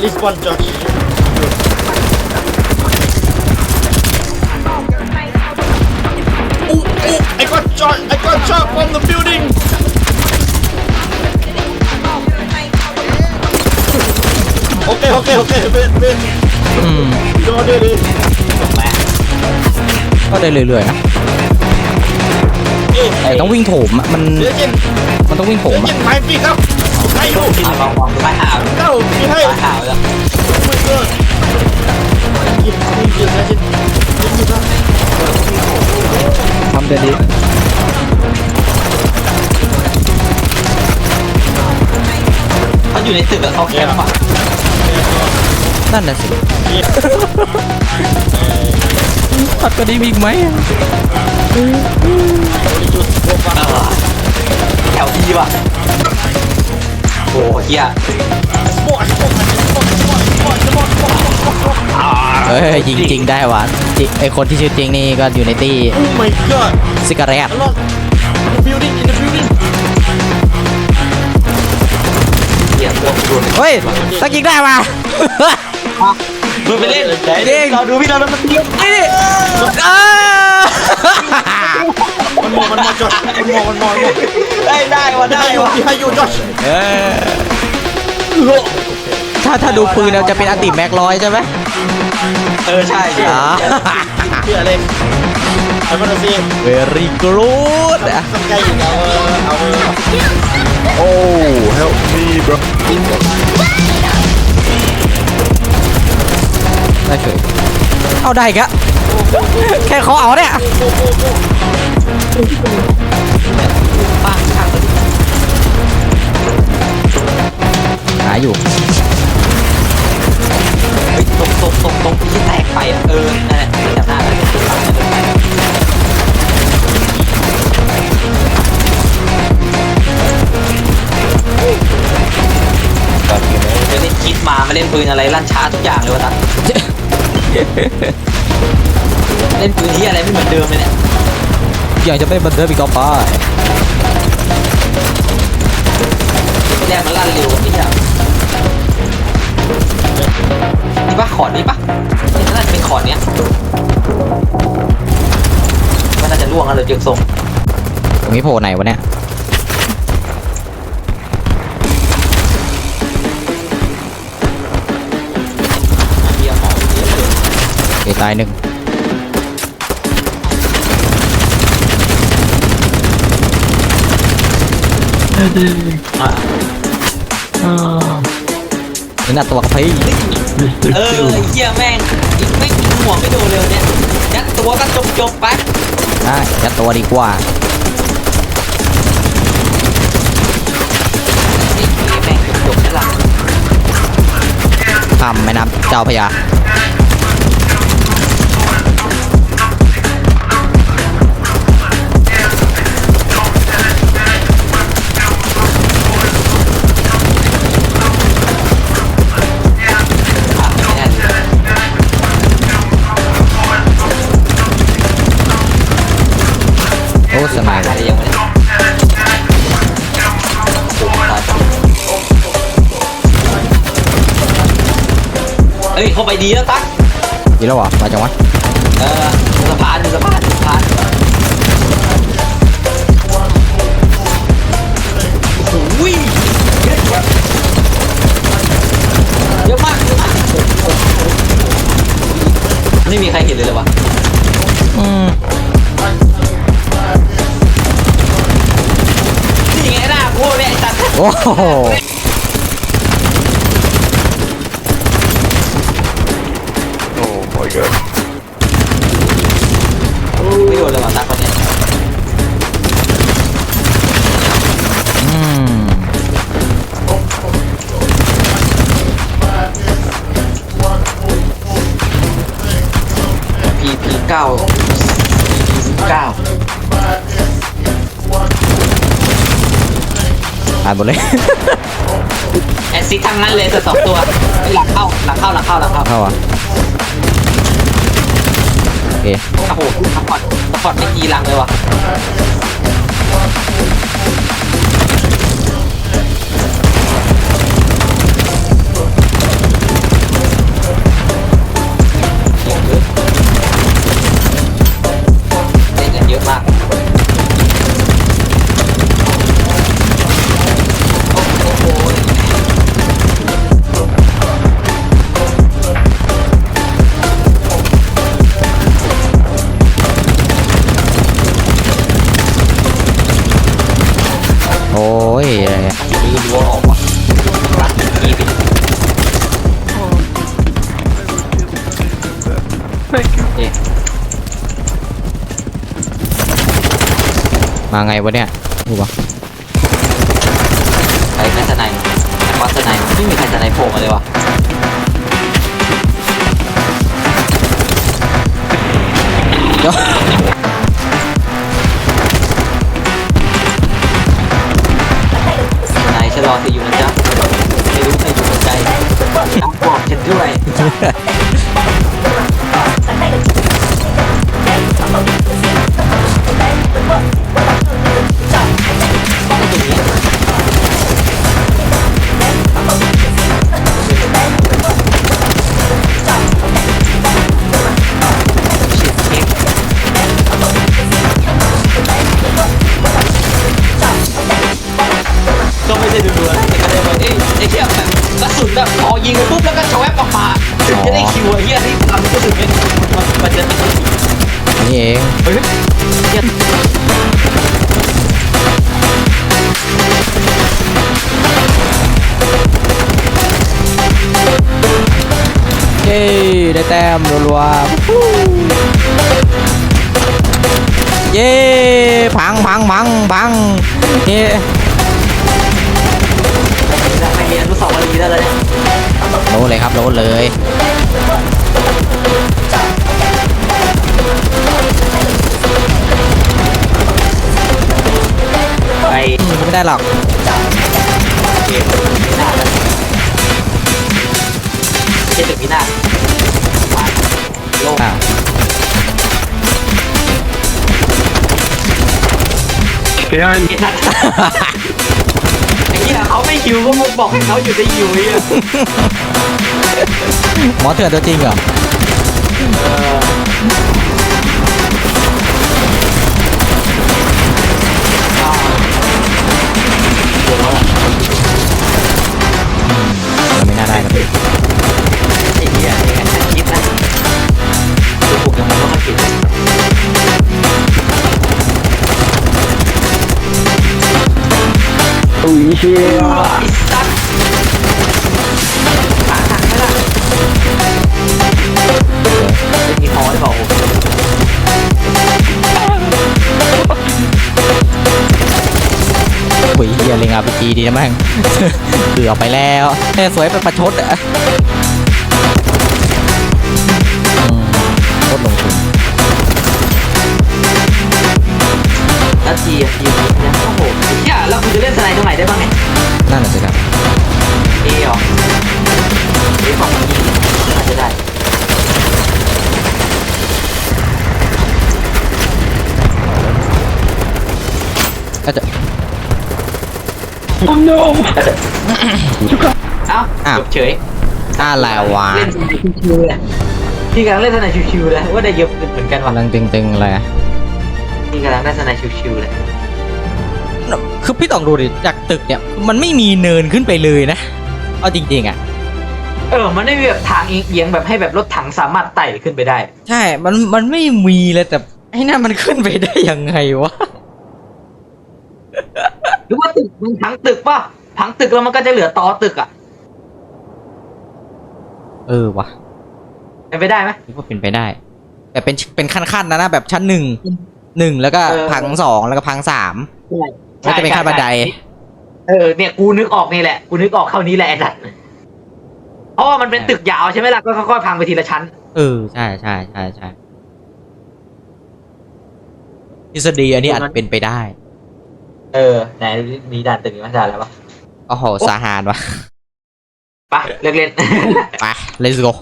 At least one Josh. Oh, oh, I got shot! I got shot from the building! Okay, okay, okay, wait, wait. อืม You order it. ก็ได้เรื่อยๆนะ Hey, แต่ต้องวิ่งโถมอะมัน Legend, มันต้องวิ่งโถมอะ Legend, my ให้ลูกไปหาเก้าพี่ให้มาหาเลยิงยิงยิงนะทำเดี๋เขาอยู่ในตึกแล้วเขาแคบปะนั่นน่ะสิตัดกระด้อีกไหมแถวดีว่ะ โอ้เฮียเอ้ยยิงจริงได้วะไอคนที่ชื่อจริงนี่ก็อยู่ในตี้ซิกาเรต Along เฮียพวกโดนเฮ้ยตักยิงได้วะ ดูไปเล่นเราดูพี่เราแล้วมันเที่ไอ้นี่ มอนมอนมองได้ได้วะได้วะให้ยูจอดเออถ้าถ้าดูปืนเราจะเป็นอันติแม็กร้อยใช่ไหมเออใช่เชื่ออ่าเชื่อเลยไอ้พวกราสิเวรี่กรูดองใกล้อยู่แล้วเออเอาโอ้ Oh, help me, bro. ได้เฉยเอาได้กะแค่ขาเอาเนี่ย ป้าช่างหาอยู่เฮ้ยตรงตรงตรงตรงที่แตกไปอะเออนั่นแหละจำหน้าได้เลยตรงนั้นเลยจะเล่นคิดมามาเล่นปืนอะไรลั่นช้าทุกอย่างเลยวะตั๊กเล่นปืนที่อะไรไม่เหมือนเดิมเลยเนี่ย อยากจะไม่บันเทิงอีกต่อไปแรกมันลั่นเร็วนี่จ้ะนี่ปะขอดนี่ปะนี่น่าจะเป็นขอดเนี้ยว่าน่าจะล่วงแล้วเลยเจียงทรงตรงนี้โผล่ไหนวะเนี่ยเบียร์หอมเบียร์เลยเอตายหนึ่ง นี่น่าตัวกระพี้เออไอ้เหี้ยแม่งอีกไม่กินหัวไม่โดนเลยเนี่ยยัดตัวก็จบจบๆไปได้ยัดตัวดีกว่าไอ้เหี้ยแม่งจบจบๆนั่นและข้ามแม่น้ำเจ้าพระยา ดีแล้วตั๊กดีแล้วเหรอมาจังวะเออสะพานสะพานสะพานโอ้โหเยอะแยะเยอะมากเยอะมากโอ้โหไม่มีใครเห็นเลยเลยวะอืมนี่ไงหน้ากูเนี่ยไอ้สัตว์โอ้โห เก้าเก้าตายหมดเลย แอสซิสทั้งนั้นเลยแต่สองตัวไอ้หลังเข้าหลังเข้าหลังเข้าหลังเข้าเข้าอะโอเคโอ้โหสปอร์ตสปอร์ตไม่กีหลังเลยว่ะ้ยอะไรลือวออกว่ะปัดยี่สิมาไงวะเนี่ยดูกปะไอ้แม่สนายวัดสนายไม่มีใครสนายโผล่มาเลยวะ ได้แต้มรัวๆฟู้เย้พังพังพังพังเย้ไปเรียนรู้สอบวลีได้เลยเนี่ยโน้ตเลยครับโน้ตเลยไปอืมไม่ได้หรอกเกมวินาศเจ็ดถึงวินาศผ่าน โลกอะ Behind วินาศไอ้เหี้ยเขาไม่คิวก็มาบอกให้เขาอยู่ได้คิวไอ้เหี้ยหมอเถื่อนตัวจริงเหรอ เอออ่ อุ้ยเชี่ยไอ้สัตว์ขาหักไหมล่ะไม่มีฮอหรือเปล่าผมปุ๋ยเฮียเล็งอาพีจีดีนะแม่งเกือบไปแล้วแต่สวยเป็นประชดอะอืมโคตรลงทุนแล้วทีอะทีมเนี่ย แล้วคุณจะเล่นสไนด์ตรงไหนได้บ้างเนี่ยนั่นแหละสิครับเอเหรอเอฝั่งนี้อาจจะได้ก็จะเอ้าอ้าวจบเฉยอะไรวะเล่นสไนด์ชิวๆเลยพี่กำลังเล่นสไนด์ชิวๆเลยว่าได้เยอะเหมือนกันว่ะกำลังตึงๆเลย พี่กำลังได้สไนด์ชิวๆเลย คือพี่ต้องดูดิจากตึกเนี่ยมันไม่มีเนินขึ้นไปเลยนะ เอาจริงๆอะ เออ มันไม่มีแบบทางเอียงๆแบบให้แบบรถถังสามารถไต่ขึ้นไปได้ ใช่ มันมันไม่มีเลยแต่ไอ้นั่นมันขึ้นไปได้ยังไงวะหรือว่าตึกมันพังตึกป่ะพังตึกแล้วมันก็จะเหลือตอตึกอะ เออวะเป็นไปได้ไหมคิดว่าเป็นไปได้ แต่เป็นเป็นขั้นๆนะนะแบบชั้นหนึ่งหนึ่งแล้วก็เออพังสองแล้วก็พังสาม แล้วจะเป็นขั้นบันได เออเนี่ยกูนึกออกนี่แหละ กูนึกออกเข้านี้แหละไอ้สัตว์เพราะว่ามันเป็นตึกยาวใช่ไหมล่ะก็ค่อยๆพังไปทีละชั้น เออ ใช่ใช่ใช่ใช่ทฤษฎีอันนี้อาจเป็นไปได้เออไหนมีด่านตึกมีมาด่านแล้วปะโอ้โหสาหารวะไปเลิกเล่น ไป let's go